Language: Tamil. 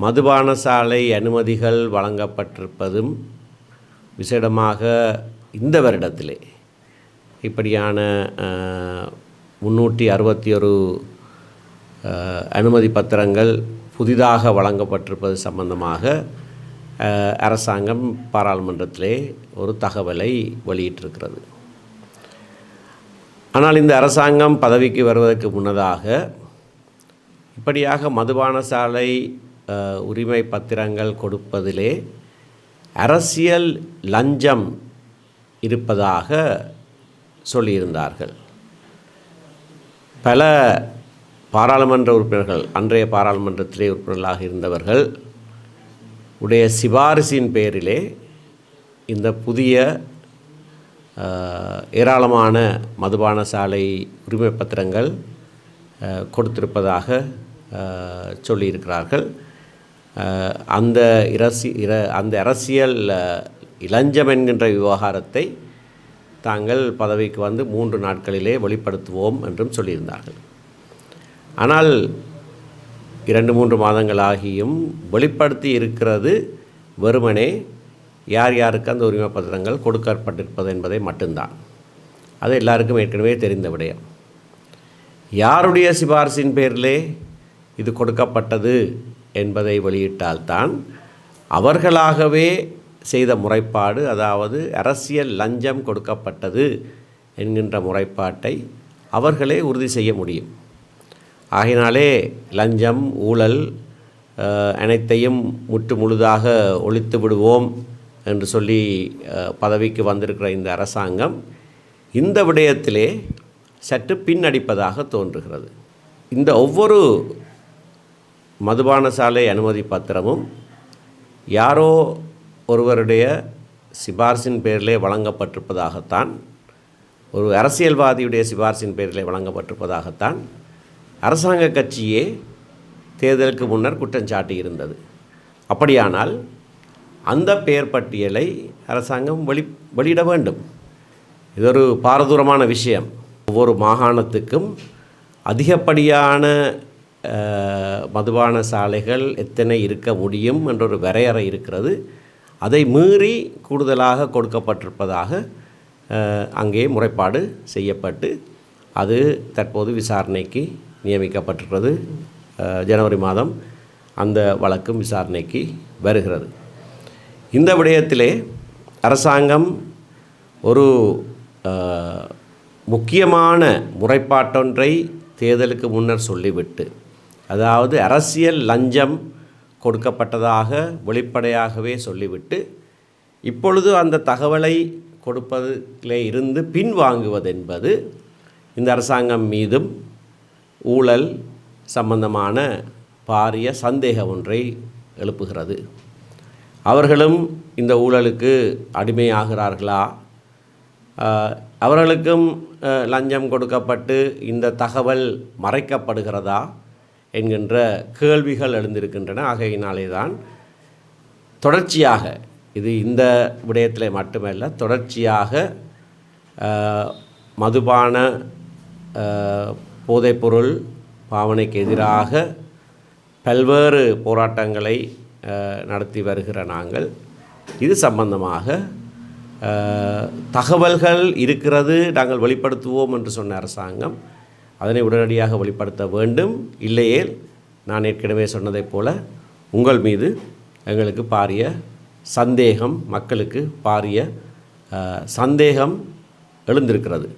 மதுபான சாலை அனுமதிகள் வழங்கப்பட்டிருப்பதும் விசேடமாக இந்த வருடத்திலே. இப்படியான முன்னூற்றி அறுபத்தி ஒரு அனுமதி பத்திரங்கள் புதிதாக வழங்கப்பட்டிருப்பது சம்பந்தமாக அரசாங்கம் பாராளுமன்றத்திலே ஒரு தகவலை வெளியிட்டிருக்கிறது. ஆனால் இந்த அரசாங்கம் பதவிக்கு வருவதற்கு முன்னதாக இப்படியாக மதுபான சாலை உரிமை பத்திரங்கள் கொடுப்பதிலே அரசியல் லஞ்சம் இருப்பதாக சொல்லியிருந்தார்கள். பல பாராளுமன்ற உறுப்பினர்கள் அன்றைய பாராளுமன்றத்திலே உறுப்பினர்களாக இருந்தவர்கள் உடைய சிபாரிசின் பேரிலே இந்த புதிய ஏராளமான மதுபான சாலை உரிமை பத்திரங்கள் கொடுத்திருப்பதாக சொல்லியிருக்கிறார்கள். அந்த இரசி இர அந்த அரசியல் இளஞ்சம் என்கின்ற விவகாரத்தை தாங்கள் பதவிக்கு வந்து மூன்று நாட்களிலே வெளிப்படுத்துவோம் என்றும் சொல்லியிருந்தார்கள். ஆனால் இரண்டு மூன்று மாதங்கள் ஆகியும் வெளிப்படுத்தி இருக்கிறது வெறுமனே யார் யாருக்கு அந்த உரிமை பத்திரங்கள் கொடுக்கப்பட்டிருப்பது என்பதை மட்டும்தான். அது எல்லாருக்கும் ஏற்கனவே தெரிந்த விடயம். யாருடைய சிபாரிசின் பேரிலே இது கொடுக்கப்பட்டது? என்பதை வெளியிட்டால்தான் அவர்களாகவே செய்த முறைப்பாடு அதாவது அரசியல் லஞ்சம் கொடுக்கப்பட்டது என்கின்ற முறைப்பாட்டை அவர்களே உறுதி செய்ய முடியும். ஆகினாலே லஞ்சம் ஊழல் அனைத்தையும் முற்று முழுதாக ஒழித்து விடுவோம் என்று சொல்லி பதவிக்கு வந்திருக்கிற இந்த அரசாங்கம் இந்த விடயத்திலே சற்று பின்னடிப்பதாக தோன்றுகிறது. இந்த ஒவ்வொரு மதுபான சாலை அனுமதி பத்திரமும் யாரோ ஒருவருடைய சிபார்சின் பேரிலே வழங்கப்பட்டிருப்பதாகத்தான் ஒரு அரசியல்வாதியுடைய சிபார்சின் பேரிலே வழங்கப்பட்டிருப்பதாகத்தான் அரசாங்க கட்சியே தேர்தலுக்கு முன்னர் குற்றம் சாட்டியிருந்தது. அப்படியானால் அந்த பெயர் பட்டியலை அரசாங்கம் வெளி வெளியிட வேண்டும். இது ஒரு பாரதூரமான விஷயம். ஒவ்வொரு மாகாணத்துக்கும் அதிகப்படியான மதுபான சாலைகள் எத்தனை இருக்க முடியும் என்ற ஒரு வரையறை இருக்கிறது. அதை மீறி கூடுதலாக கொடுக்கப்பட்டிருப்பதாக அங்கே முறைப்பாடு செய்யப்பட்டு அது தற்போது விசாரணைக்கு நியமிக்கப்பட்டிருக்கிறது. ஜனவரி மாதம் அந்த வழக்கும் விசாரணைக்கு வருகிறது. இந்த விடயத்திலே அரசாங்கம் ஒரு முக்கியமான முறைப்பாட்டொன்றை தேர்தலுக்கு முன்னர் சொல்லிவிட்டு அதாவது அரசியல் லஞ்சம் கொடுக்கப்பட்டதாக வெளிப்படையாகவே சொல்லிவிட்டு இப்பொழுது அந்த தகவலை கொடுப்பதிலே இருந்து பின்வாங்குவது என்பது இந்த அரசாங்கம் மீதும் ஊழல் சம்பந்தமான பாரிய சந்தேகம் ஒன்றை எழுப்புகிறது. அவர்களும் இந்த ஊழலுக்கு அடிமையாகிறார்களா? அவர்களுக்கும் லஞ்சம் கொடுக்கப்பட்டு இந்த தகவல் மறைக்கப்படுகிறதா? என்கின்ற கேள்விகள் எழுந்திருக்கின்றன. ஆகையினாலே தான் தொடர்ச்சியாக இது இந்த விடயத்தில் மட்டுமல்ல தொடர்ச்சியாக மதுபான போதைப்பொருள் பாவனைக்கு எதிராக பல்வேறு போராட்டங்களை நடத்தி வருகிற நாங்கள். இது சம்பந்தமாக தகவல்கள் இருக்கிறது நாங்கள் வெளிப்படுத்துவோம் என்று சொன்ன அரசாங்கம் அதனை உடனடியாக வெளிப்படுத்த வேண்டும். இல்லையே நான் ஏற்கனவே சொன்னதைப் போல உங்கள் மீது எங்களுக்கு பாரிய சந்தேகம் மக்களுக்கு பாரிய சந்தேகம் எழுந்திருக்கிறது.